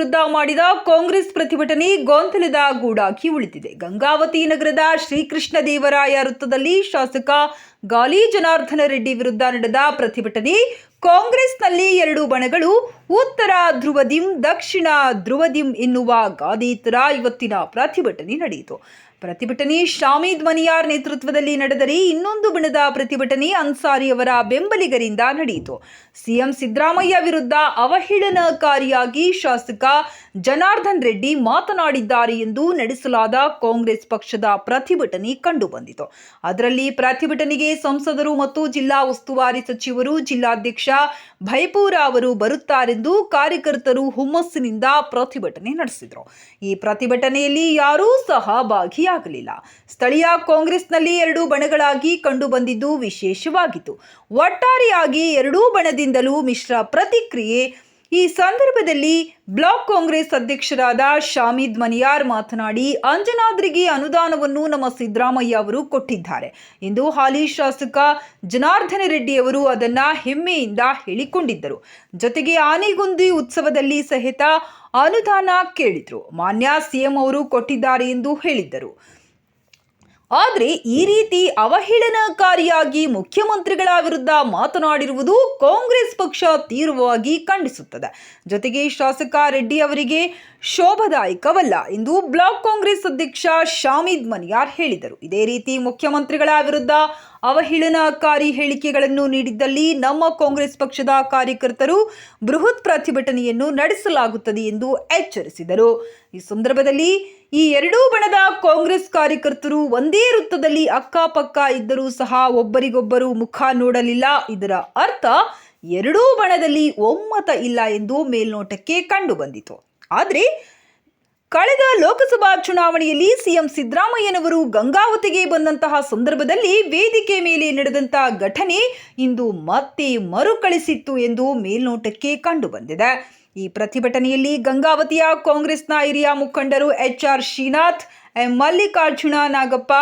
ವಿರುದ್ಧ ಮಾಡಿದ ಕಾಂಗ್ರೆಸ್ ಪ್ರತಿಭಟನೆ ಗೊಂದಲದ ಗೂಡಾಗಿ ಉಳಿದಿದೆ. ಗಂಗಾವತಿ ನಗರದ ಶ್ರೀಕೃಷ್ಣ ದೇವರಾಯ ವೃತ್ತದಲ್ಲಿ ಶಾಸಕ ಗಾಲಿ ಜನಾರ್ದನ ರೆಡ್ಡಿ ವಿರುದ್ಧ ನಡೆದ ಪ್ರತಿಭಟನೆ ಕಾಂಗ್ರೆಸ್ನಲ್ಲಿ ಎರಡು ಬಣಗಳು, ಉತ್ತರ ಧ್ರುವದಿಂ, ದಕ್ಷಿಣ ಧ್ರುವದಿಂ ಎನ್ನುವ ಗಾದೆಯಿತರ ಇವತ್ತಿನ ಪ್ರತಿಭಟನೆ ನಡೆಯಿತು. ಪ್ರತಿಭಟನೆ ಶಾಮೀದ್ ಮನಿಯಾರ್ ನೇತೃತ್ವದಲ್ಲಿ ನಡೆದರೆ ಇನ್ನೊಂದು ಬಣದ ಪ್ರತಿಭಟನೆ ಅನ್ಸಾರಿಯವರ ಬೆಂಬಲಿಗರಿಂದ ನಡೆಯಿತು. ಸಿಎಂ ಸಿದ್ದರಾಮಯ್ಯ ವಿರುದ್ಧ ಅವಹೇಳನಕಾರಿಯಾಗಿ ಶಾಸಕ ಜನಾರ್ದನ್ ರೆಡ್ಡಿ ಮಾತನಾಡಿದ್ದಾರೆ ಎಂದು ನಡೆಸಲಾದ ಕಾಂಗ್ರೆಸ್ ಪಕ್ಷದ ಪ್ರತಿಭಟನೆ ಕಂಡುಬಂದಿತು. ಅದರಲ್ಲಿ ಪ್ರತಿಭಟನೆಗೆ ಸಂಸದರು ಮತ್ತು ಜಿಲ್ಲಾ ಉಸ್ತುವಾರಿ ಸಚಿವರು ಜಿಲ್ಲಾಧ್ಯಕ್ಷ ಭೈಪೂರ ಅವರು ಬರುತ್ತಾರೆಂದು ಕಾರ್ಯಕರ್ತರು ಹುಮ್ಮಸ್ಸಿನಿಂದ ಪ್ರತಿಭಟನೆ ನಡೆಸಿದರು. ಈ ಪ್ರತಿಭಟನೆಯಲ್ಲಿ ಯಾರೂ ಸಹ ಭಾಗಿಯಾಗಲಿಲ್ಲ ಸ್ಥಳೀಯ ಕಾಂಗ್ರೆಸ್ನಲ್ಲಿ ಎರಡೂ ಬಣಗಳಾಗಿ ಕಂಡುಬಂದಿದ್ದು ವಿಶೇಷವಾಗಿತ್ತು. ಒಟ್ಟಾರೆಯಾಗಿ ಎರಡೂ ಬಣದಿಂದಲೂ ಮಿಶ್ರ ಪ್ರತಿಕ್ರಿಯೆ ಈ ಸಂದರ್ಭದಲ್ಲಿ ಬ್ಲಾಕ್ ಕಾಂಗ್ರೆಸ್ ಅಧ್ಯಕ್ಷರಾದ ಶಾಮೀದ್ ಮನಿಯಾರ್ ಮಾತನಾಡಿ, ಅಂಜನಾದ್ರಿಗೆ ಅನುದಾನವನ್ನು ನಮ್ಮ ಸಿದ್ದರಾಮಯ್ಯ ಅವರು ಕೊಟ್ಟಿದ್ದಾರೆ. ಎಂದು ಹಾಲಿ ಶಾಸಕ ಜನಾರ್ದನ ರೆಡ್ಡಿ ಅವರು ಅದನ್ನ ಹೆಮ್ಮೆಯಿಂದ ಹೇಳಿಕೊಂಡಿದ್ದರು. ಜೊತೆಗೆ ಆನೆಗುಂದಿ ಉತ್ಸವದಲ್ಲಿ ಸಹಿತ ಅನುದಾನ ಕೇಳಿದ್ರು. ಮಾನ್ಯ ಸಿಎಂ ಅವರು ಕೊಟ್ಟಿದ್ದಾರೆ ಎಂದು ಹೇಳಿದ್ದರು. ಆದರೆ ಈ ರೀತಿ ಅವಹೇಳನಕಾರಿಯಾಗಿ ಮುಖ್ಯಮಂತ್ರಿಗಳ ವಿರುದ್ಧ ಮಾತನಾಡಿರುವುದು ಕಾಂಗ್ರೆಸ್ ಪಕ್ಷ ತೀವ್ರವಾಗಿ ಖಂಡಿಸುತ್ತದೆ. ಜೊತೆಗೆ ಶಾಸಕ ರೆಡ್ಡಿ ಅವರಿಗೆ ಶೋಭದಾಯಕವಲ್ಲ ಎಂದು ಬ್ಲಾಕ್ ಕಾಂಗ್ರೆಸ್ ಅಧ್ಯಕ್ಷ ಶಾಮೀದ್ ಮನಿಯಾರ್ ಹೇಳಿದರು. ಇದೇ ರೀತಿ ಮುಖ್ಯಮಂತ್ರಿಗಳ ವಿರುದ್ಧ ಅವಹೇಳನಕಾರಿ ಹೇಳಿಕೆಗಳನ್ನು ನೀಡಿದ್ದಲ್ಲಿ ನಮ್ಮ ಕಾಂಗ್ರೆಸ್ ಪಕ್ಷದ ಕಾರ್ಯಕರ್ತರು ಬೃಹತ್ ಪ್ರತಿಭಟನೆಯನ್ನು ನಡೆಸಲಾಗುತ್ತದೆ ಎಂದು ಎಚ್ಚರಿಸಿದರು. ಈ ಸಂದರ್ಭದಲ್ಲಿ ಈ ಎರಡೂ ಬಣದ ಕಾಂಗ್ರೆಸ್ ಕಾರ್ಯಕರ್ತರು ಒಂದೇ ವೃತ್ತದಲ್ಲಿ ಅಕ್ಕಪಕ್ಕ ಇದ್ದರೂ ಸಹ ಒಬ್ಬರಿಗೊಬ್ಬರು ಮುಖ ನೋಡಲಿಲ್ಲ. ಇದರ ಅರ್ಥ ಎರಡೂ ಬಣದಲ್ಲಿ ಒಮ್ಮತ ಇಲ್ಲ ಎಂದು ಮೇಲ್ನೋಟಕ್ಕೆ ಕಂಡುಬಂದಿತು. ಆದರೆ ಕಳೆದ ಲೋಕಸಭಾ ಚುನಾವಣೆಯಲ್ಲಿ ಸಿಎಂ ಸಿದ್ದರಾಮಯ್ಯನವರು ಗಂಗಾವತಿಗೆ ಬಂದಂತಹ ಸಂದರ್ಭದಲ್ಲಿ ವೇದಿಕೆ ಮೇಲೆ ನಡೆದಂತಹ ಘಟನೆ ಇಂದು ಮತ್ತೆ ಮರುಕಳಿಸಿತ್ತು ಎಂದು ಮೇಲ್ನೋಟಕ್ಕೆ ಕಂಡುಬಂದಿದೆ. ಈ ಪ್ರತಿಭಟನೆಯಲ್ಲಿ ಗಂಗಾವತಿಯ ಕಾಂಗ್ರೆಸ್ನ ಹಿರಿಯ ಮುಖಂಡರು H R Srinath, M. Mallikarjuna Nagappa,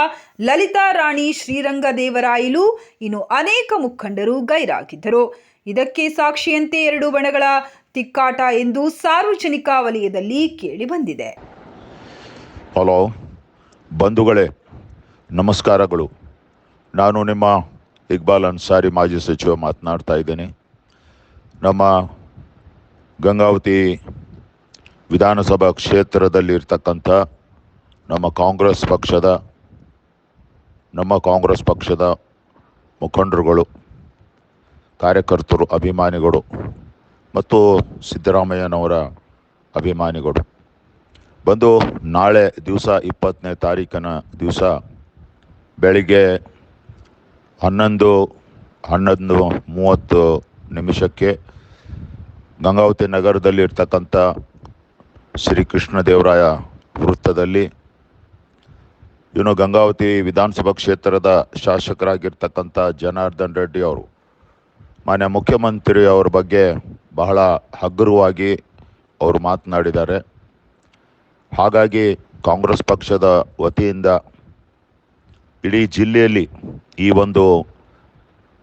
Lalitha Rani, Srirangadevarayalu ಇನ್ನು ಅನೇಕ ಮುಖಂಡರು ಗೈರಾಗಿದ್ದರು. ಇದಕ್ಕೆ ಸಾಕ್ಷಿಯಂತೆ ಎರಡು ಬಣಗಳ ತಿಕ್ಕಾಟ ಎಂದು ಸಾರ್ವಜನಿಕ ವಲಯದಲ್ಲಿ ಕೇಳಿಬಂದಿದೆ ಹಲೋ ಬಂಧುಗಳೇ, ನಮಸ್ಕಾರಗಳು. ನಾನು ನಿಮ್ಮ ಇಕ್ಬಾಲ್ ಅನ್ಸಾರಿ ಮಾಜಿ ಸಚಿವ ಮಾತನಾಡ್ತಾ ಇದ್ದೇನೆ. ನಮ್ಮ ಗಂಗಾವತಿ ವಿಧಾನಸಭಾ ಕ್ಷೇತ್ರದಲ್ಲಿರ್ತಕ್ಕಂಥ ನಮ್ಮ ಕಾಂಗ್ರೆಸ್ ಪಕ್ಷದ, ನಮ್ಮ ಕಾಂಗ್ರೆಸ್ ಪಕ್ಷದ ಮುಖಂಡರುಗಳು, ಕಾರ್ಯಕರ್ತರು, ಅಭಿಮಾನಿಗಳು ಮತ್ತು ಸಿದ್ದರಾಮಯ್ಯನವರ ಅಭಿಮಾನಿಗಳು. ಬಂದು ನಾಳೆ ದಿವಸ ಇಪ್ಪತ್ತನೇ ತಾರೀಕಿನ ದಿವಸ ಬೆಳಿಗ್ಗೆ ಹನ್ನೊಂದು ಹನ್ನೊಂದು ಮೂವತ್ತು ನಿಮಿಷಕ್ಕೆ ಗಂಗಾವತಿ ನಗರದಲ್ಲಿ ಇರ್ತಕ್ಕಂಥ ಶ್ರೀ ಕೃಷ್ಣದೇವರಾಯ ವೃತ್ತದಲ್ಲಿ ಇನ್ನು ಗಂಗಾವತಿ ವಿಧಾನಸಭಾ ಕ್ಷೇತ್ರದ ಶಾಸಕರಾಗಿರ್ತಕ್ಕಂಥ ಜನಾರ್ದನ್ ರೆಡ್ಡಿ ಅವರು, ಮಾನ್ಯ ಮುಖ್ಯಮಂತ್ರಿ ಅವರ ಬಗ್ಗೆ ಬಹಳ ಹಗುರವಾಗಿ ಅವರು ಮಾತನಾಡಿದ್ದಾರೆ. ಹಾಗಾಗಿ ಕಾಂಗ್ರೆಸ್ ಪಕ್ಷದ ವತಿಯಿಂದ ಇಡೀ ಜಿಲ್ಲೆಯಲ್ಲಿ ಈ ಒಂದು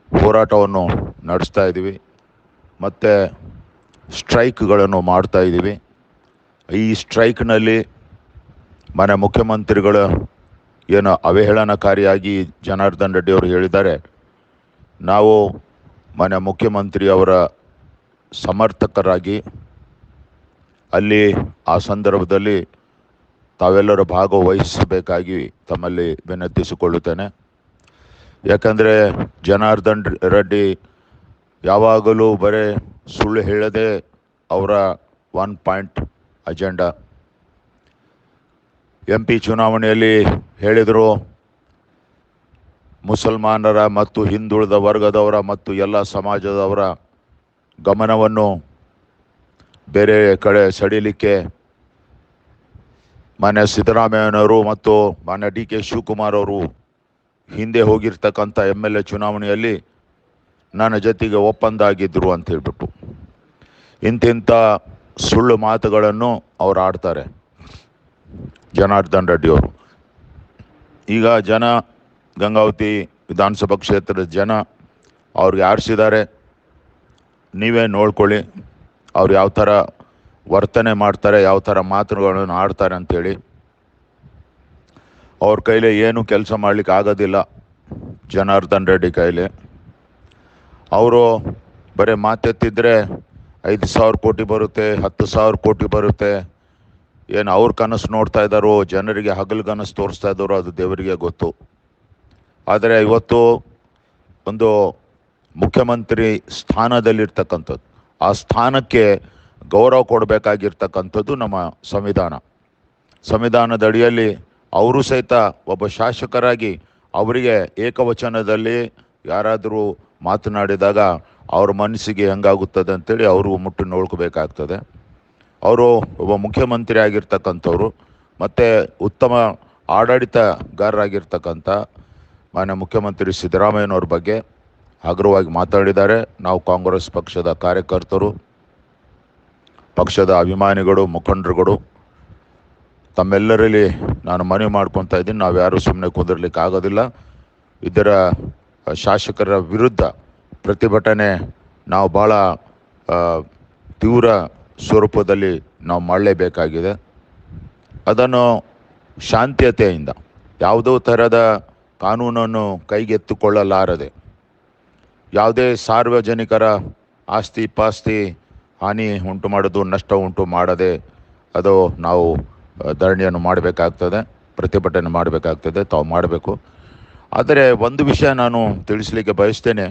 ಹೋರಾಟವನ್ನು ನಡೆಸ್ತಾ ಇದ್ದೀವಿ. ಮತ್ತು ಸ್ಟ್ರೈಕ್ಗಳನ್ನು ಮಾಡ್ತಾ ಇದ್ದೀವಿ. ಈ ಸ್ಟ್ರೈಕ್ನಲ್ಲಿ ಮನೆ ಮುಖ್ಯಮಂತ್ರಿಗಳು ಏನು ಅವಹೇಳನಕಾರಿಯಾಗಿ ಜನಾರ್ದನ್ ರೆಡ್ಡಿ ಅವರು ಹೇಳಿದ್ದಾರೆ. ನಾವು ಮನೆ ಮುಖ್ಯಮಂತ್ರಿ ಅವರ ಸಮರ್ಥಕರಾಗಿ ಅಲ್ಲಿ ಆ ಸಂದರ್ಭದಲ್ಲಿ ತಾವೆಲ್ಲರೂ ಭಾಗವಹಿಸಬೇಕಾಗಿ ತಮ್ಮಲ್ಲಿ ವಿನಂತಿಸಿಕೊಳ್ಳುತ್ತೇನೆ. ಯಾಕಂದರೆ ಜನಾರ್ದನ್ ರೆಡ್ಡಿ ಯಾವಾಗಲೂ ಬರೇ ಸುಳ್ಳು ಹೇಳದೆ ಅವರ one point agenda M P ಚುನಾವಣೆಯಲ್ಲಿ ಹೇಳಿದರು, ಮುಸಲ್ಮಾನರ ಮತ್ತು ಹಿಂದುಳಿದ ವರ್ಗದವರ ಮತ್ತು ಎಲ್ಲ ಸಮಾಜದವರ ಗಮನವನ್ನು ಬೇರೆ ಕಡೆ ಸಡಿಲಿಕ್ಕೆ ಮಾನ್ಯ ಸಿದ್ದರಾಮಯ್ಯನವರು ಮತ್ತು ಮಾನ್ಯ ಡಿ ಕೆ ಶಿವಕುಮಾರ್ ಅವರು ಹಿಂದೆ ಹೋಗಿರ್ತಕ್ಕಂಥ ಎಂ ಎಲ್ ಎ ಚುನಾವಣೆಯಲ್ಲಿ ನನ್ನ ಜೊತೆಗೆ ಒಪ್ಪಂದ ಆಗಿದ್ದರು ಅಂತ ಹೇಳ್ಬಿಟ್ಟು ಇಂತಿಂಥ ಸುಳ್ಳು ಮಾತುಗಳನ್ನು ಅವ್ರು ಆಡ್ತಾರೆ. ಜನಾರ್ದನ್ ರೆಡ್ಡಿಯವರು ಈಗ ಜನ ಗಂಗಾವತಿ ವಿಧಾನಸಭಾ ಕ್ಷೇತ್ರದ ಜನ ಅವ್ರಿಗೆ ಆರಿಸಿದ್ದಾರೆ. ನೀವೇ ನೋಡ್ಕೊಳ್ಳಿ. ಅವ್ರು ಯಾವ ಥರ ವರ್ತನೆ ಮಾಡ್ತಾರೆ, ಯಾವ ಥರ ಮಾತುಗಳನ್ನು ಆಡ್ತಾರೆ ಅಂಥೇಳಿ ಅವ್ರ ಕೈಲಿ ಏನು ಕೆಲಸ ಮಾಡಲಿಕ್ಕೆ ಆಗೋದಿಲ್ಲ ಜನಾರ್ದನ್ ರೆಡ್ಡಿ ಕೈಲಿ. ಅವರು ಬರೀ ಮಾತೆತ್ತಿದ್ರೆ ಐದು ಸಾವಿರ ಕೋಟಿ ಬರುತ್ತೆ, ಹತ್ತು ಸಾವಿರ ಕೋಟಿ ಬರುತ್ತೆ. ಏನು ಅವ್ರ ಕನಸು ನೋಡ್ತಾ ಇದ್ದಾರೋ, ಜನರಿಗೆ ಹಗಲು ಕನಸು ತೋರಿಸ್ತಾ ಇದ್ದಾರೋ ಅದು ದೇವರಿಗೆ ಗೊತ್ತು. ಆದರೆ ಇವತ್ತು ಒಂದು ಮುಖ್ಯಮಂತ್ರಿ ಸ್ಥಾನದಲ್ಲಿರ್ತಕ್ಕಂಥದ್ದು. ಆ ಸ್ಥಾನಕ್ಕೆ ಗೌರವ ಕೊಡಬೇಕಾಗಿರ್ತಕ್ಕಂಥದ್ದು ನಮ್ಮ ಸಂವಿಧಾನ. ಸಂವಿಧಾನದ ಅಡಿಯಲ್ಲಿ ಅವರು ಸಹಿತ ಒಬ್ಬ ಶಾಸಕರಾಗಿ ಅವರಿಗೆ ಏಕವಚನದಲ್ಲಿ ಯಾರಾದರೂ ಮಾತನಾಡಿದಾಗ ಅವ್ರ ಮನಸ್ಸಿಗೆ ಹೆಂಗಾಗುತ್ತದೆ ಅಂತೇಳಿ ಅವರು ಮುಟ್ಟು ನೋಡ್ಕೋಬೇಕಾಗ್ತದೆ. ಅವರು ಒಬ್ಬ ಮುಖ್ಯಮಂತ್ರಿ ಆಗಿರ್ತಕ್ಕಂಥವ್ರು, ಮತ್ತು ಉತ್ತಮ ಆಡಳಿತಗಾರರಾಗಿರ್ತಕ್ಕಂಥ ಮಾನ್ಯ ಮುಖ್ಯಮಂತ್ರಿ ಸಿದ್ದರಾಮಯ್ಯನವ್ರ ಬಗ್ಗೆ ಹಗುರವಾಗಿ ಮಾತಾಡಿದ್ದಾರೆ. ನಾವು ಕಾಂಗ್ರೆಸ್ ಪಕ್ಷದ ಕಾರ್ಯಕರ್ತರು, ಪಕ್ಷದ ಅಭಿಮಾನಿಗಳು, ಮುಖಂಡರುಗಳು, ತಮ್ಮೆಲ್ಲರಲ್ಲಿ ನಾನು ಮನವಿ ಮಾಡ್ಕೊತಾ ಇದ್ದೀನಿ. ನಾವು ಯಾರೂ ಸುಮ್ಮನೆ ಕುಂದಿರ್ಲಿಕ್ಕೆ ಆಗೋದಿಲ್ಲ. ಇದರ ಶಾಸಕರ ವಿರುದ್ಧ ಪ್ರತಿಭಟನೆ ನಾವು ಭಾಳ ತೀವ್ರ ಸ್ವರೂಪದಲ್ಲಿ ನಾವು ಮಾಡಲೇಬೇಕಾಗಿದೆ. ಅದನ್ನು ಶಾಂತಿಯತೆಯಿಂದ, ಯಾವುದೋ ಥರದ ಕಾನೂನನ್ನು ಕೈಗೆತ್ತಿಕೊಳ್ಳಲಾರದೆ ಯಾವುದೇ ಸಾರ್ವಜನಿಕರ ಆಸ್ತಿ ಪಾಸ್ತಿ ಹಾನಿ ಉಂಟು ಮಾಡೋದು, ನಷ್ಟ ಉಂಟು ಮಾಡದೆ ಅದು ನಾವು ಧರಣಿಯನ್ನು ಮಾಡಬೇಕಾಗ್ತದೆ, ಪ್ರತಿಭಟನೆ ಮಾಡಬೇಕಾಗ್ತದೆ, ತಾವು ಮಾಡಬೇಕು. ಆದರೆ ಒಂದು ವಿಷಯ ನಾನು ತಿಳಿಸ್ಲಿಕ್ಕೆ ಬಯಸ್ತೇನೆ.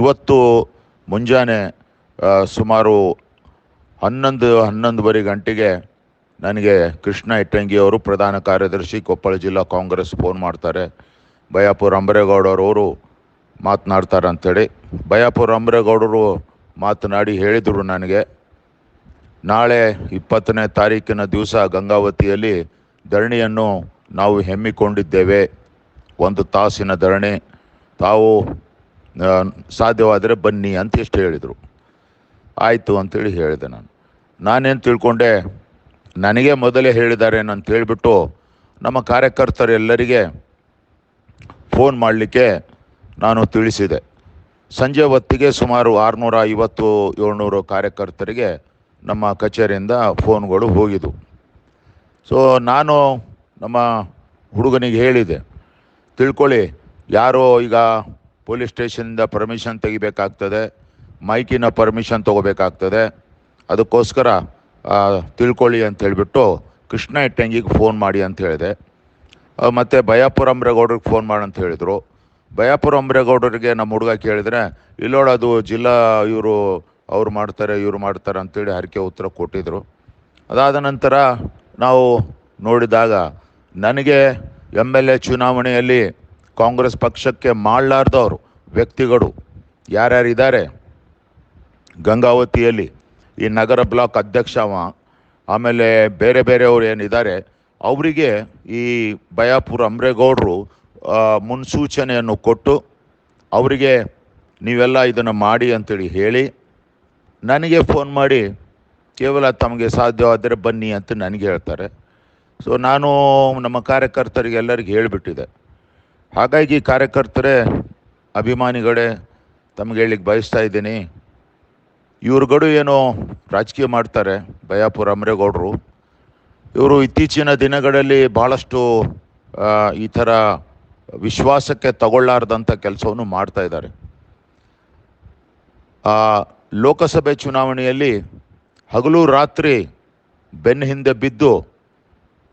ಇವತ್ತು ಮುಂಜಾನೆ ಸುಮಾರು ಹನ್ನೊಂದು, ಹನ್ನೊಂದುವರೆ ಗಂಟೆಗೆ ನನಗೆ ಕೃಷ್ಣ ಇಟ್ಟಂಗಿಯವರು ಪ್ರಧಾನ ಕಾರ್ಯದರ್ಶಿ ಕೊಪ್ಪಳ ಜಿಲ್ಲಾ ಕಾಂಗ್ರೆಸ್ ಫೋನ್ ಮಾಡ್ತಾರೆ. ಬಯಾಪುರ ಅಂಬರೇಗೌಡರವರು ಮಾತನಾಡ್ತಾರೆ ಅಂಥೇಳಿ ಬಯಾಪುರ ಅಂಬ್ರೇಗೌಡರು ಮಾತನಾಡಿ ಹೇಳಿದರು ನನಗೆ. ನಾಳೆ ಇಪ್ಪತ್ತನೇ ತಾರೀಕಿನ ದಿವಸ ಗಂಗಾವತಿಯಲ್ಲಿ ಧರಣಿಯನ್ನು ನಾವು ಹೆಮ್ಮಿಕೊಂಡಿದ್ದೇವೆ. ಒಂದು ತಾಸಿನ ಧರಣಿ. ತಾವು ಸಾಧ್ಯವಾದರೆ ಬನ್ನಿ ಅಂತ ಇಷ್ಟು ಹೇಳಿದರು. ಆಯಿತು ಅಂತೇಳಿ ಹೇಳಿದೆ ನಾನು. ನಾನೇನು ತಿಳ್ಕೊಂಡೆ, ನನಗೆ ಮೊದಲೇ ಹೇಳಿದ್ದಾರೆ ಹೇಳಿಬಿಟ್ಟು ನಮ್ಮ ಕಾರ್ಯಕರ್ತರೆಲ್ಲರಿಗೆ ಫೋನ್ ಮಾಡಲಿಕ್ಕೆ ನಾನು ತಿಳಿಸಿದೆ. ಸಂಜೆ ಹೊತ್ತಿಗೆ ಸುಮಾರು ಆರುನೂರ ಐವತ್ತು ಏಳ್ನೂರು ಕಾರ್ಯಕರ್ತರಿಗೆ ನಮ್ಮ ಕಚೇರಿಯಿಂದ ಫೋನ್ಗಳು ಹೋಗಿದ್ವು. ಸೊ ನಾನು ನಮ್ಮ ಹುಡುಗನಿಗೆ ಹೇಳಿದೆ, ತಿಳ್ಕೊಳ್ಳಿ, ಯಾರೋ ಈಗ ಪೊಲೀಸ್ ಸ್ಟೇಷನಿಂದ ಪರ್ಮಿಷನ್ ತೆಗಿಬೇಕಾಗ್ತದೆ, ಮೈಕಿನ ಪರ್ಮಿಷನ್ ತೊಗೋಬೇಕಾಗ್ತದೆ, ಅದಕ್ಕೋಸ್ಕರ ತಿಳ್ಕೊಳ್ಳಿ ಅಂತ ಹೇಳಿಬಿಟ್ಟು ಕೃಷ್ಣ ಇಟ್ಟಂಗಿಗೆ ಫೋನ್ ಮಾಡಿ ಅಂತ ಹೇಳಿದೆ. ಮತ್ತು ಅಂಬ್ರೇಗೌಡ್ರಿಗೆ ಫೋನ್ ಮಾಡಿ ಅಂತ ಹೇಳಿದರು. ಬಯಾಪುರ ಅಂಬ್ರೇಗೌಡರಿಗೆ ನಮ್ಮ ಹುಡುಗ ಕೇಳಿದ್ರೆ, ಇಲ್ಲೋಡ ಅದು ಜಿಲ್ಲಾ ಇವರು ಅವ್ರು ಮಾಡ್ತಾರೆ, ಇವ್ರು ಮಾಡ್ತಾರೆ ಅಂತೇಳಿ ಹರಕೆ ಉತ್ತರ ಕೊಟ್ಟಿದ್ರು. ಅದಾದ ನಂತರ ನಾವು ನೋಡಿದಾಗ ನನಗೆ ಎಂ ಎಲ್ ಎ ಚುನಾವಣೆಯಲ್ಲಿ ಕಾಂಗ್ರೆಸ್ ಪಕ್ಷಕ್ಕೆ ಮಾಡಲಾರ್ದವರು ವ್ಯಕ್ತಿಗಳು ಯಾರ್ಯಾರಿದ್ದಾರೆ ಗಂಗಾವತಿಯಲ್ಲಿ ಈ ನಗರ ಬ್ಲಾಕ್ ಅಧ್ಯಕ್ಷ ಆಮೇಲೆ ಬೇರೆ ಬೇರೆಯವರು ಏನಿದ್ದಾರೆ, ಅವರಿಗೆ ಈ ಬಯಾಪುರ ಅಂಬ್ರೇಗೌಡರು ಮುನ್ಸೂಚನೆಯನ್ನು ಕೊಟ್ಟು ಅವರಿಗೆ ನೀವೆಲ್ಲ ಇದನ್ನು ಮಾಡಿ ಅಂತೇಳಿ ಹೇಳಿ, ನನಗೆ ಫೋನ್ ಮಾಡಿ, ಕೇವಲ ತಮಗೆ ಸಾಧ್ಯವಾದರೆ ಬನ್ನಿ ಅಂತ ನನಗೆ ಹೇಳ್ತಾರೆ. ಸೊ ನಾನು ನಮ್ಮ ಕಾರ್ಯಕರ್ತರಿಗೆ ಎಲ್ಲರಿಗೆ ಹೇಳಿಬಿಟ್ಟಿದೆ. ಹಾಗಾಗಿ ಕಾರ್ಯಕರ್ತರೇ, ಅಭಿಮಾನಿಗಳೇ, ತಮಗೆ ಹೇಳಿಕ್ಕೆ ಬಯಸ್ತಾ ಇದ್ದೀನಿ. ಇವ್ರುಗಳು ಏನೋ ರಾಜಕೀಯ ಮಾಡ್ತಾರೆ, ಬಯಾಪುರ ಅಮರೇಗೌಡರು. ಇವರು ಇತ್ತೀಚಿನ ದಿನಗಳಲ್ಲಿ ಭಾಳಷ್ಟು ಈ ಥರ ವಿಶ್ವಾಸಕ್ಕೆ ತಗೊಳ್ಳಾರ್ದಂಥ ಕೆಲಸವನ್ನು ಮಾಡ್ತಾ ಇದ್ದಾರೆ. ಲೋಕಸಭೆ ಚುನಾವಣೆಯಲ್ಲಿ ಹಗಲು ರಾತ್ರಿ ಬೆನ್ನ ಹಿಂದೆ ಬಿದ್ದು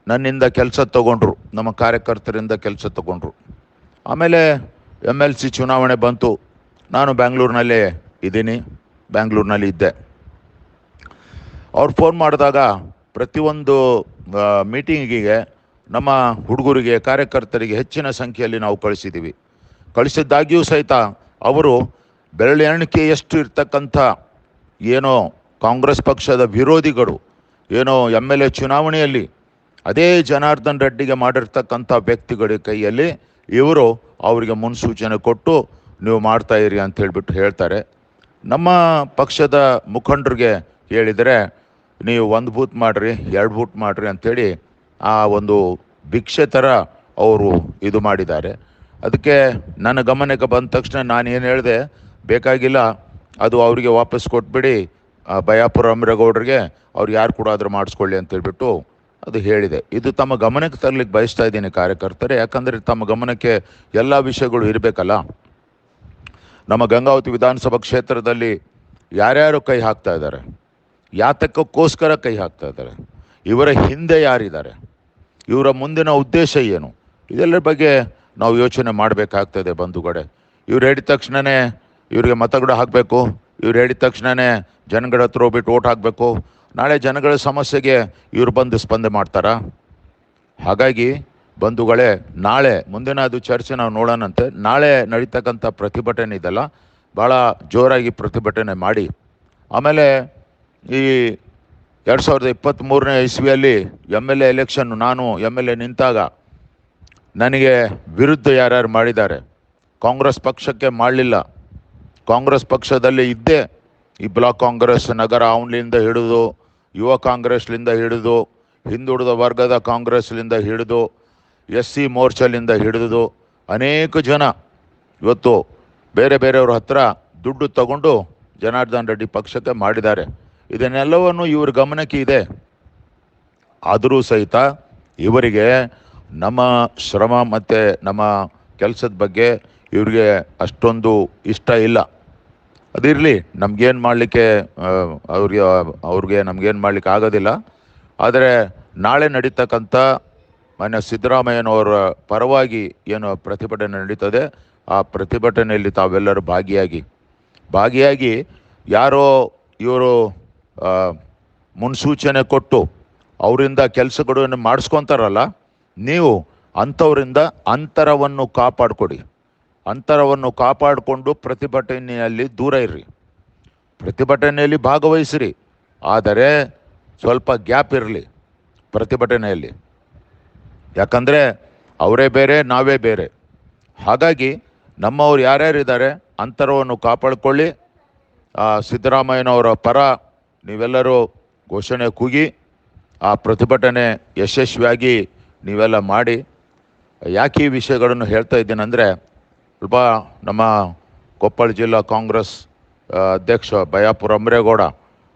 ನನ್ನಿಂದ ಕೆಲಸ ತಗೊಂಡ್ರು, ನಮ್ಮ ಕಾರ್ಯಕರ್ತರಿಂದ ಕೆಲಸ ತಗೊಂಡ್ರು. ಆಮೇಲೆ ಎಂ ಎಲ್ ಸಿ ಚುನಾವಣೆ ಬಂತು, ನಾನು ಬ್ಯಾಂಗ್ಳೂರಿನಲ್ಲೇ ಇದ್ದೀನಿ, ಬ್ಯಾಂಗ್ಳೂರಿನಲ್ಲಿ ಇದ್ದೆ. ಅವ್ರು ಫೋನ್ ಮಾಡಿದಾಗ ಪ್ರತಿಯೊಂದು ಮೀಟಿಂಗಿಗೆ ನಮ್ಮ ಹುಡುಗರಿಗೆ, ಕಾರ್ಯಕರ್ತರಿಗೆ ಹೆಚ್ಚಿನ ಸಂಖ್ಯೆಯಲ್ಲಿ ನಾವು ಕಳಿಸಿದ್ದೀವಿ. ಕಳಿಸಿದ್ದಾಗಿಯೂ ಸಹಿತ ಅವರು ಬೆರಳೆಣಿಕೆಯಷ್ಟು ಇರ್ತಕ್ಕಂಥ ಏನೋ ಕಾಂಗ್ರೆಸ್ ಪಕ್ಷದ ವಿರೋಧಿಗಳು, ಏನೋ ಎಂ ಎಲ್ ಎ ಚುನಾವಣೆಯಲ್ಲಿ ಅದೇ ಜನಾರ್ದನ್ ರೆಡ್ಡಿಗೆ ಮಾಡಿರ್ತಕ್ಕಂಥ ವ್ಯಕ್ತಿಗಳ ಕೈಯಲ್ಲಿ ಇವರು ಅವರಿಗೆ ಮುನ್ಸೂಚನೆ ಕೊಟ್ಟು ನೀವು ಮಾಡ್ತಾ ಇರಿ ಅಂತ ಹೇಳಿಬಿಟ್ಟು ಹೇಳ್ತಾರೆ. ನಮ್ಮ ಪಕ್ಷದ ಮುಖಂಡರಿಗೆ ಹೇಳಿದರೆ, ನೀವು ಒಂದು ಬೂತ್ ಮಾಡಿರಿ, ಎರಡು ಬೂತ್ ಮಾಡಿರಿ ಅಂಥೇಳಿ ಆ ಒಂದು ಭಿಕ್ಷೆ ಥರ ಅವರು ಇದು ಮಾಡಿದ್ದಾರೆ. ಅದಕ್ಕೆ ನನ್ನ ಗಮನಕ್ಕೆ ಬಂದ ತಕ್ಷಣ ನಾನು ಏನು ಹೇಳಿದೆ, ಬೇಕಾಗಿಲ್ಲ, ಅದು ಅವರಿಗೆ ವಾಪಸ್ ಕೊಟ್ಬಿಡಿ ಬಯಾಪುರ ಅಮರೇಗೌಡರಿಗೆ, ಅವ್ರು ಯಾರು ಕೂಡ ಆದರೂ ಮಾಡಿಸ್ಕೊಳ್ಳಿ ಅಂತೇಳ್ಬಿಟ್ಟು ಅದು ಹೇಳಿದೆ. ಇದು ತಮ್ಮ ಗಮನಕ್ಕೆ ತರಲಿಕ್ಕೆ ಬಯಸ್ತಾ ಇದ್ದೀನಿ ಕಾರ್ಯಕರ್ತರೆ, ಯಾಕಂದರೆ ತಮ್ಮ ಗಮನಕ್ಕೆ ಎಲ್ಲ ವಿಷಯಗಳು ಇರಬೇಕಲ್ಲ. ನಮ್ಮ ಗಂಗಾವತಿ ವಿಧಾನಸಭಾ ಕ್ಷೇತ್ರದಲ್ಲಿ ಯಾರ್ಯಾರು ಕೈ ಹಾಕ್ತಾ ಇದ್ದಾರೆ, ಯಾತಕ್ಕೋಸ್ಕರ ಕೈ ಹಾಕ್ತಾ ಇದ್ದಾರೆ, ಇವರ ಹಿಂದೆ ಯಾರಿದ್ದಾರೆ ಇವರ ಮುಂದಿನ ಉದ್ದೇಶ ಏನು? ಇದೆಲ್ಲರ ಬಗ್ಗೆ ನಾವು ಯೋಚನೆ ಮಾಡಬೇಕಾಗ್ತದೆ ಬಂಧುಗಡೆ ಇವ್ರು ಹೇಳಿದ ತಕ್ಷಣವೇ ಇವರಿಗೆ ಮತಗಳು ಹಾಕಬೇಕು. ಇವ್ರು ಹೇಳಿದ ತಕ್ಷಣವೇ ಜನಗಳ ಹತ್ರ ಹೋಗ್ಬಿಟ್ಟು ಓಟ್ ಹಾಕಬೇಕು. ನಾಳೆ ಜನಗಳ ಸಮಸ್ಯೆಗೆ ಇವ್ರು ಬಂದು ಸ್ಪಂದೆ ಮಾಡ್ತಾರಾ? ಹಾಗಾಗಿ ಬಂಧುಗಳೇ, ನಾಳೆ, ಮುಂದಿನ ಅದು ಚರ್ಚೆ ನಾವು ನೋಡೋಣಂತೆ. ನಾಳೆ ನಡೀತಕ್ಕಂಥ ಪ್ರತಿಭಟನೆ ಇದೆಲ್ಲ. ಭಾಳ ಜೋರಾಗಿ ಪ್ರತಿಭಟನೆ ಮಾಡಿ. ಆಮೇಲೆ ಈ ಎರಡು ಸಾವಿರದ ಇಪ್ಪತ್ತ್ಮೂರನೇ ಇಸ್ವಿಯಲ್ಲಿ ಎಂ ಎಲ್ ಎ ಎಲೆಕ್ಷನ್ ನಾನು ಎಂ ಎಲ್ ಎ ನಿಂತಾಗ ನನಗೆ ವಿರುದ್ಧ ಯಾರ್ಯಾರು ಮಾಡಿದ್ದಾರೆ? ಕಾಂಗ್ರೆಸ್ ಪಕ್ಷಕ್ಕೆ ಮಾಡಲಿಲ್ಲ. ಕಾಂಗ್ರೆಸ್ ಪಕ್ಷದಲ್ಲಿ ಇದ್ದೇ ಈ ಬ್ಲಾಕ್ ಕಾಂಗ್ರೆಸ್ ನಗರ ಅವನಿಂದ ಹಿಡಿದು, ಯುವ ಕಾಂಗ್ರೆಸ್ಲಿಂದ ಹಿಡಿದು, ಹಿಂದುಳಿದ ವರ್ಗದ ಕಾಂಗ್ರೆಸ್ಲಿಂದ ಹಿಡಿದು ಎಸ್ ಸಿ ಮೋರ್ಚಾಲಿಂದ ಹಿಡಿದು ಅನೇಕ ಜನ ಇವತ್ತು ಬೇರೆ ಬೇರೆಯವ್ರ ಹತ್ರ ದುಡ್ಡು ತಗೊಂಡು ಜನಾರ್ದನ್ ರೆಡ್ಡಿ ಪಕ್ಷಕ್ಕೆ ಮಾಡಿದ್ದಾರೆ. ಇದನ್ನೆಲ್ಲವನ್ನು ಇವ್ರ ಗಮನಕ್ಕೆ ಇದೆ. ಆದರೂ ಸಹಿತ ಇವರಿಗೆ ನಮ್ಮ ಶ್ರಮ ಮತ್ತು ನಮ್ಮ ಕೆಲಸದ ಬಗ್ಗೆ ಇವರಿಗೆ ಅಷ್ಟೊಂದು ಇಷ್ಟ ಇಲ್ಲ. ಅದಿರಲಿ ನಮಗೇನು ಮಾಡಲಿಕ್ಕೆ ಅವ್ರಿಗೆ ಅವ್ರಿಗೆ ನಮಗೇನು ಮಾಡಲಿಕ್ಕೆ ಆಗೋದಿಲ್ಲ. ಆದರೆ ನಾಳೆ ನಡೀತಕ್ಕಂಥ ಮಾನ್ಯ ಸಿದ್ದರಾಮಯ್ಯನವರ ಪರವಾಗಿ ಏನು ಪ್ರತಿಭಟನೆ ನಡೀತದೆ. ಆ ಪ್ರತಿಭಟನೆಯಲ್ಲಿ ತಾವೆಲ್ಲರೂ ಭಾಗಿಯಾಗಿ. ಭಾಗಿಯಾಗಿ ಯಾರೋ ಇವರು ಮುನ್ಸೂಚನೆ ಕೊಟ್ಟು ಅವರಿಂದ ಕೆಲಸಗಳನ್ನು ಮಾಡಿಸ್ಕೊತಾರಲ್ಲ, ನೀವು ಅಂಥವರಿಂದ ಅಂತರವನ್ನು ಕಾಪಾಡಿಕೊಡಿ. ಅಂತರವನ್ನು ಕಾಪಾಡಿಕೊಂಡು ಪ್ರತಿಭಟನೆಯಲ್ಲಿ ದೂರ ಇರ್ರಿ. ಪ್ರತಿಭಟನೆಯಲ್ಲಿ ಭಾಗವಹಿಸಿರಿ. ಆದರೆ ಸ್ವಲ್ಪ ಗ್ಯಾಪ್ ಇರಲಿ ಪ್ರತಿಭಟನೆಯಲ್ಲಿ. ಯಾಕಂದರೆ ಅವರೇ ಬೇರೆ, ನಾವೇ ಬೇರೆ. ಹಾಗಾಗಿ ನಮ್ಮವ್ರು ಯಾರ್ಯಾರಿದ್ದಾರೆ, ಅಂತರವನ್ನು ಕಾಪಾಡಿಕೊಳ್ಳಿ. ಸಿದ್ದರಾಮಯ್ಯನವರ ಪರ ನೀವೆಲ್ಲರೂ ಘೋಷಣೆ ಕೂಗಿ ಆ ಪ್ರತಿಭಟನೆ ಯಶಸ್ವಿಯಾಗಿ ನೀವೆಲ್ಲ ಮಾಡಿ. ಯಾಕೆ ಈ ವಿಷಯಗಳನ್ನು ಹೇಳ್ತಾ ಇದ್ದೀನಂದರೆ ಸ್ವಲ್ಪ ನಮ್ಮ ಕೊಪ್ಪಳ ಜಿಲ್ಲಾ ಕಾಂಗ್ರೆಸ್ ಅಧ್ಯಕ್ಷ ಬಯಾಪುರ ಅಮ್ರೇಗೌಡ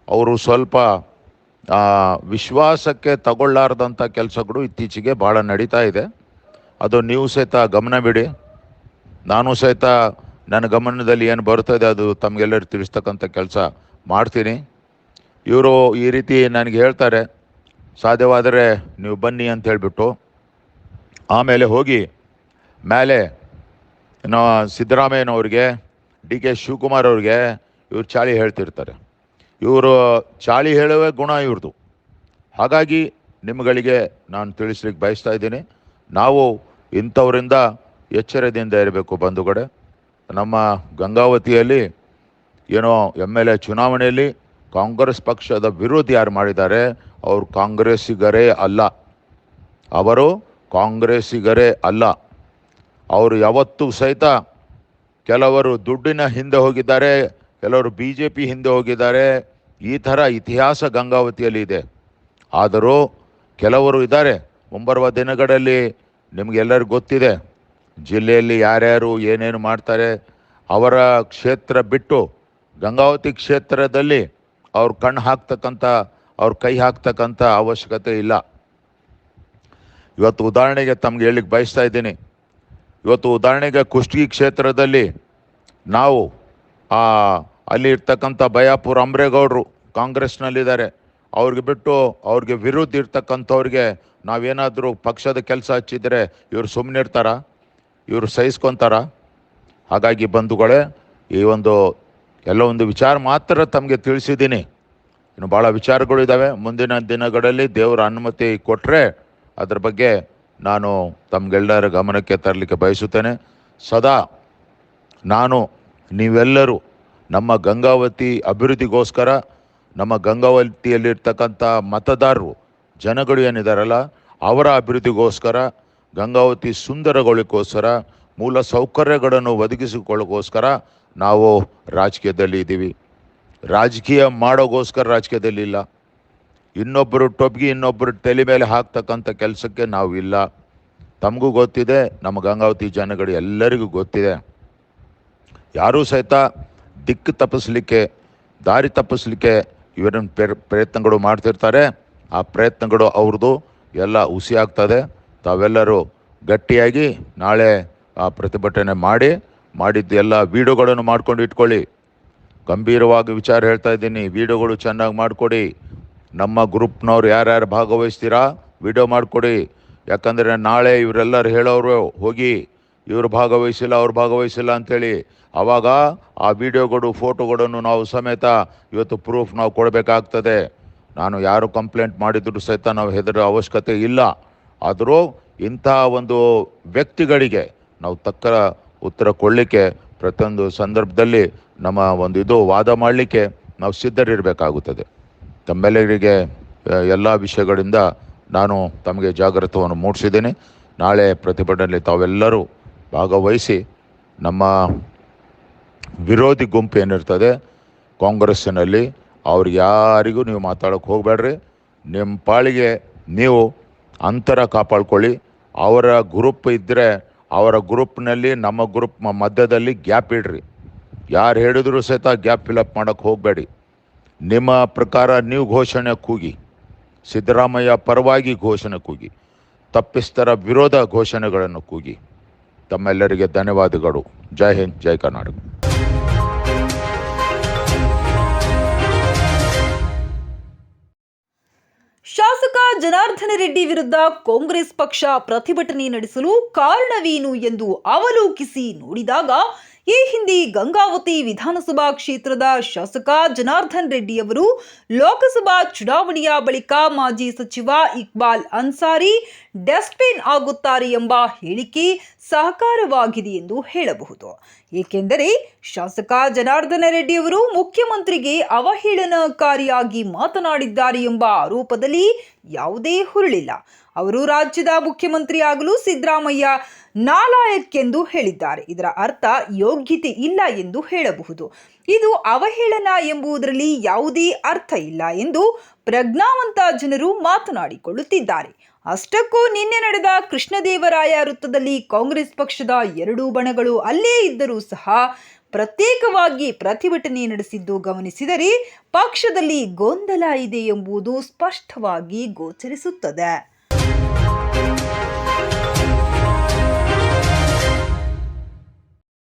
ಅವರು ಸ್ವಲ್ಪ ವಿಶ್ವಾಸಕ್ಕೆ ತಗೊಳ್ಳಾರ್ದಂಥ ಕೆಲಸಗಳು ಇತ್ತೀಚೆಗೆ ಭಾಳ ನಡೀತಾ ಇದೆ. ಅದು ನೀವು ಸಹಿತ ಗಮನ ಬಿಡಿ ನಾನು ಸಹಿತ ನನ್ನ ಗಮನದಲ್ಲಿ ಏನು ಬರ್ತದೆ ಅದು ತಮಗೆಲ್ಲರೂ ತಿಳಿಸ್ತಕ್ಕಂಥ ಕೆಲಸ ಮಾಡ್ತೀನಿ. ಇವರು ಈ ರೀತಿ ನನಗೆ ಹೇಳ್ತಾರೆ, ಸಾಧ್ಯವಾದರೆ ನೀವು ಬನ್ನಿ ಅಂತ ಹೇಳಿಬಿಟ್ಟು ಆಮೇಲೆ ಹೋಗಿ ಮೇಲೆ ನಾ ಸಿದ್ದರಾಮಯ್ಯನವ್ರಿಗೆ, ಡಿ ಕೆ ಶಿವಕುಮಾರ್ ಅವ್ರಿಗೆ ಇವ್ರು ಚಾಳಿ ಹೇಳ್ತಿರ್ತಾರೆ. ಇವರು ಚಾಳಿ ಹೇಳುವ ಗುಣ ಇವ್ರದ್ದು ಹಾಗಾಗಿ ನಿಮ್ಗಳಿಗೆ ನಾನು ತಿಳಿಸ್ಲಿಕ್ಕೆ ಬಯಸ್ತಾ ಇದ್ದೀನಿ. ನಾವು ಇಂಥವರಿಂದ ಎಚ್ಚರದಿಂದ ಇರಬೇಕು ಬಂಧುಗಡೆ ನಮ್ಮ ಗಂಗಾವತಿಯಲ್ಲಿ ಏನೋ ಎಂ ಎಲ್ ಎ ಚುನಾವಣೆಯಲ್ಲಿ ಕಾಂಗ್ರೆಸ್ ಪಕ್ಷದ ವಿರೋಧ ಯಾರು ಮಾಡಿದ್ದಾರೆ? ಅವರು ಕಾಂಗ್ರೆಸ್ಸಿಗರೇ ಅಲ್ಲ. ಅವರು ಕಾಂಗ್ರೆಸ್ಸಿಗರೇ ಅಲ್ಲ. ಅವರು ಯಾವತ್ತೂ ಸಹಿತ ಕೆಲವರು ದುಡ್ಡಿನ ಹಿಂದೆ ಹೋಗಿದ್ದಾರೆ, ಕೆಲವರು ಬಿ ಜೆ ಪಿ ಹಿಂದೆ ಹೋಗಿದ್ದಾರೆ. ಈ ಥರ ಇತಿಹಾಸ ಗಂಗಾವತಿಯಲ್ಲಿ ಇದೆ. ಆದರೂ ಕೆಲವರು ಇದ್ದಾರೆ. ಮುಂಬರುವ ದಿನಗಳಲ್ಲಿ ನಿಮಗೆಲ್ಲರಿಗೂ ಗೊತ್ತಿದೆ, ಜಿಲ್ಲೆಯಲ್ಲಿ ಯಾರ್ಯಾರು ಏನೇನು ಮಾಡ್ತಾರೆ, ಅವರ ಕ್ಷೇತ್ರ ಬಿಟ್ಟು ಗಂಗಾವತಿ ಕ್ಷೇತ್ರದಲ್ಲಿ ಅವ್ರು ಕಣ್ಣು ಹಾಕ್ತಕ್ಕಂಥ, ಅವ್ರ ಕೈ ಹಾಕ್ತಕ್ಕಂಥ ಅವಶ್ಯಕತೆ ಇಲ್ಲ. ಇವತ್ತು ಉದಾಹರಣೆಗೆ ತಮ್ಗೆ ಹೇಳಿಕ್ಕೆ ಬಯಸ್ತಾ ಇದ್ದೀನಿ. ಇವತ್ತು ಉದಾಹರಣೆಗೆ ಕುಷ್ಟಗಿ ಕ್ಷೇತ್ರದಲ್ಲಿ ನಾವು ಅಲ್ಲಿ ಇರ್ತಕ್ಕಂಥ ಬಯಾಪುರ ಅಂಬ್ರೇಗೌಡರು ಕಾಂಗ್ರೆಸ್ನಲ್ಲಿದ್ದಾರೆ. ಅವ್ರಿಗೆ ಬಿಟ್ಟು ಅವ್ರಿಗೆ ವಿರುದ್ಧ ಇರ್ತಕ್ಕಂಥವ್ರಿಗೆ ನಾವೇನಾದರೂ ಪಕ್ಷದ ಕೆಲಸ ಹಚ್ಚಿದರೆ ಇವರು ಸುಮ್ಮನೆ ಇರ್ತಾರ ಇವರು ಸಹಿಸ್ಕೊತಾರ? ಹಾಗಾಗಿ ಬಂಧುಗಳೇ, ಈ ಒಂದು ಎಲ್ಲ ಒಂದು ವಿಚಾರ ಮಾತ್ರ ತಮಗೆ ತಿಳಿಸಿದ್ದೀನಿ. ಇನ್ನು ಭಾಳ ವಿಚಾರಗಳು ಇದ್ದಾವೆ ಮುಂದಿನ ದಿನಗಳಲ್ಲಿ ದೇವರ ಅನುಮತಿ ಕೊಟ್ಟರೆ ಅದರ ಬಗ್ಗೆ ನಾನು ತಮಗೆಲ್ಲರ ಗಮನಕ್ಕೆ ತರಲಿಕ್ಕೆ ಬಯಸುತ್ತೇನೆ. ಸದಾ ನಾನು ನೀವೆಲ್ಲರೂ ನಮ್ಮ ಗಂಗಾವತಿ ಅಭಿವೃದ್ಧಿಗೋಸ್ಕರ, ನಮ್ಮ ಗಂಗಾವತಿಯಲ್ಲಿರ್ತಕ್ಕಂಥ ಮತದಾರರು, ಜನಗಳು ಏನಿದಾರಲ್ಲ, ಅವರ ಅಭಿವೃದ್ಧಿಗೋಸ್ಕರ, ಗಂಗಾವತಿ ಸುಂದರಗೊಳಕ್ಕೋಸ್ಕರ ಮೂಲ ಸೌಕರ್ಯಗಳನ್ನು ಒದಗಿಸಿಕೊಳ್ಳೋಕ್ಕೋಸ್ಕರ ನಾವು ರಾಜಕೀಯದಲ್ಲಿ ಇದ್ದೀವಿ. ರಾಜಕೀಯ ಮಾಡೋಗೋಸ್ಕರ ರಾಜಕೀಯದಲ್ಲಿ ಇಲ್ಲ. ಇನ್ನೊಬ್ಬರು ಟೊಬ್ಗಿ ಇನ್ನೊಬ್ಬರು ತಲೆ ಮೇಲೆ ಹಾಕ್ತಕ್ಕಂಥ ಕೆಲಸಕ್ಕೆ ನಾವು ಇಲ್ಲ. ತಮಗೂ ಗೊತ್ತಿದೆ, ನಮ್ಮ ಗಂಗಾವತಿ ಜನಗಳು ಎಲ್ಲರಿಗೂ ಗೊತ್ತಿದೆ. ಯಾರೂ ಸಹಿತ ದಿಕ್ಕು ತಪ್ಪಿಸ್ಲಿಕ್ಕೆ, ದಾರಿ ತಪ್ಪಿಸ್ಲಿಕ್ಕೆ ಇವರನ್ನು ಪ್ರಯತ್ನಗಳು ಮಾಡ್ತಿರ್ತಾರೆ. ಆ ಪ್ರಯತ್ನಗಳು ಅವ್ರದ್ದು, ಎಲ್ಲ ಹುಸಿ ಆಗ್ತದೆ. ತಾವೆಲ್ಲರೂ ಗಟ್ಟಿಯಾಗಿ ನಾಳೆ ಆ ಪ್ರತಿಭಟನೆ ಮಾಡಿ ಮಾಡಿದ್ದು ಎಲ್ಲ ವೀಡಿಯೋಗಳನ್ನು ಮಾಡ್ಕೊಂಡು ಇಟ್ಕೊಳ್ಳಿ. ಗಂಭೀರವಾಗಿ ವಿಚಾರ ಹೇಳ್ತಾ ಇದ್ದೀನಿ. ವೀಡಿಯೋಗಳು ಚೆನ್ನಾಗಿ ಮಾಡಿಕೊಡಿ. ನಮ್ಮ ಗ್ರೂಪ್ನವ್ರು ಯಾರ್ಯಾರು ಭಾಗವಹಿಸ್ತೀರಾ ವಿಡಿಯೋ ಮಾಡಿಕೊಡಿ. ಯಾಕಂದರೆ ನಾಳೆ ಇವರೆಲ್ಲರೂ ಹೇಳೋರು ಹೋಗಿ, ಇವರು ಭಾಗವಹಿಸಿಲ್ಲ, ಅವ್ರು ಭಾಗವಹಿಸಿಲ್ಲ ಅಂಥೇಳಿ ಆವಾಗ ಆ ವಿಡಿಯೋಗಳು, ಫೋಟೋಗಳನ್ನು ನಾವು ಸಮೇತ ಇವತ್ತು ಪ್ರೂಫ್ ನಾವು ಕೊಡಬೇಕಾಗ್ತದೆ. ನಾನು ಯಾರು ಕಂಪ್ಲೇಂಟ್ ಮಾಡಿದ್ರು ಸಹಿತ ನಾವು ಹೆದರೋ ಅವಶ್ಯಕತೆ ಇಲ್ಲ. ಆದರೂ ಇಂಥ ಒಂದು ವ್ಯಕ್ತಿಗಳಿಗೆ ನಾವು ತಕ್ಕ ಉತ್ತರ ಕೊಡಲಿಕ್ಕೆ ಪ್ರತಿಯೊಂದು ಸಂದರ್ಭದಲ್ಲಿ ನಮ್ಮ ಒಂದು ಇದು ವಾದ ಮಾಡಲಿಕ್ಕೆ ನಾವು ಸಿದ್ಧರಿರಬೇಕಾಗುತ್ತದೆ. ತಮ್ಮೆಲ್ಲರಿಗೆ ಎಲ್ಲ ವಿಷಯಗಳಿಂದ ನಾನು ತಮಗೆ ಜಾಗೃತವನ್ನು ಮೂಡಿಸಿದ್ದೀನಿ. ನಾಳೆ ಪ್ರತಿಭಟನೆಯಲ್ಲಿ ತಾವೆಲ್ಲರೂ ಭಾಗವಹಿಸಿ ನಮ್ಮ ವಿರೋಧಿ ಗುಂಪು ಏನಿರ್ತದೆ ಕಾಂಗ್ರೆಸ್ಸಿನಲ್ಲಿ, ಅವ್ರಿಗೆ ಯಾರಿಗೂ ನೀವು ಮಾತಾಡೋಕ್ಕೆ ಹೋಗಬೇಡ್ರಿ. ನಿಮ್ಮ ಪಾಳಿಗೆ ನೀವು ಅಂತರ ಕಾಪಾಡ್ಕೊಳ್ಳಿ. ಅವರ ಗ್ರೂಪ್ ಇದ್ದರೆ ಅವರ ಗ್ರೂಪ್ನಲ್ಲಿ, ನಮ್ಮ ಗ್ರೂಪ್ ಮಧ್ಯದಲ್ಲಿ ಗ್ಯಾಪ್ ಇಡ್ರಿ. ಯಾರು ಹೇಳಿದ್ರು ಸಹಿತ ಗ್ಯಾಪ್ ಫಿಲಪ್ ಮಾಡೋಕ್ಕೆ ಹೋಗಬೇಡಿ. ನಿಮ್ಮ ಪ್ರಕಾರ ನೀವು ಘೋಷಣೆ ಕೂಗಿ, ಸಿದ್ದರಾಮಯ್ಯ ಪರವಾಗಿ ಘೋಷಣೆ ಕೂಗಿ ತಪ್ಪಿಸ್ತರ ವಿರೋಧ ಘೋಷಣೆಗಳನ್ನು ಕೂಗಿ, ತಮ್ಮೆಲ್ಲರಿಗೆ ಧನ್ಯವಾದಗಳು. ಜೈ ಹಿಂದ್, ಜೈ ಕರ್ನಾಟಕ. ಶಾಸಕ ಜನಾರ್ದನ ರೆಡ್ಡಿ ವಿರುದ್ಧ ಕಾಂಗ್ರೆಸ್ ಪಕ್ಷ ಪ್ರತಿಭಟನೆ ನಡೆಸಲು ಕಾರಣವೇನು ಎಂದು ಅವಲೋಕಿಸಿ ನೋಡಿದಾಗ, ಈ ಹಿಂದೆ ಗಂಗಾವತಿ ವಿಧಾನಸಭಾ ಕ್ಷೇತ್ರದ ಶಾಸಕ ಜನಾರ್ದನ್ ರೆಡ್ಡಿ ಅವರು ಲೋಕಸಭಾ ಚುನಾವಣೆಯ ಬಳಿಕ ಮಾಜಿ ಸಚಿವ ಇಕ್ಬಾಲ್ ಅನ್ಸಾರಿ, ಡಸ್ಟ್ಬಿನ್ ಆಗುತ್ತಾರೆ ಎಂಬ ಹೇಳಿಕೆ ಸಹಕಾರವಾಗಿದೆ ಎಂದು ಹೇಳಬಹುದು. ಏಕೆಂದರೆ, ಶಾಸಕ ಜನಾರ್ದನ ರೆಡ್ಡಿ ಅವರು ಮುಖ್ಯಮಂತ್ರಿಗೆ ಅವಹೇಳನಕಾರಿಯಾಗಿ ಮಾತನಾಡಿದ್ದಾರೆ ಎಂಬ ಆರೋಪದಲ್ಲಿ ಯಾವುದೇ ಹುರುಳಿಲ್ಲ. ಅವರು ರಾಜ್ಯದ ಮುಖ್ಯಮಂತ್ರಿ ಆಗಲು ಸಿದ್ದರಾಮಯ್ಯ ನಾಲಾಯಕ್ಕೆಂದು ಹೇಳಿದ್ದಾರೆ. ಇದರ ಅರ್ಥ ಯೋಗ್ಯತೆ ಇಲ್ಲ ಎಂದು ಹೇಳಬಹುದು. ಇದು ಅವಹೇಳನ ಎಂಬುದರಲ್ಲಿ ಯಾವುದೇ ಅರ್ಥ ಇಲ್ಲ ಎಂದು ಪ್ರಜ್ಞಾವಂತ ಜನರು ಮಾತನಾಡಿಕೊಳ್ಳುತ್ತಿದ್ದಾರೆ. ಅಷ್ಟಕ್ಕೂ ನಿನ್ನೆ ನಡೆದ ಕೃಷ್ಣದೇವರಾಯ ವೃತ್ತದಲ್ಲಿ ಕಾಂಗ್ರೆಸ್ ಪಕ್ಷದ ಎರಡೂ ಬಣಗಳು ಅಲ್ಲೇ ಇದ್ದರೂ ಸಹ ಪ್ರತ್ಯೇಕವಾಗಿ ಪ್ರತಿಭಟನೆ ನಡೆಸಿದ್ದು ಗಮನಿಸಿದರೆ ಪಕ್ಷದಲ್ಲಿ ಗೊಂದಲ ಇದೆ ಎಂಬುದು ಸ್ಪಷ್ಟವಾಗಿ ಗೋಚರಿಸುತ್ತದೆ.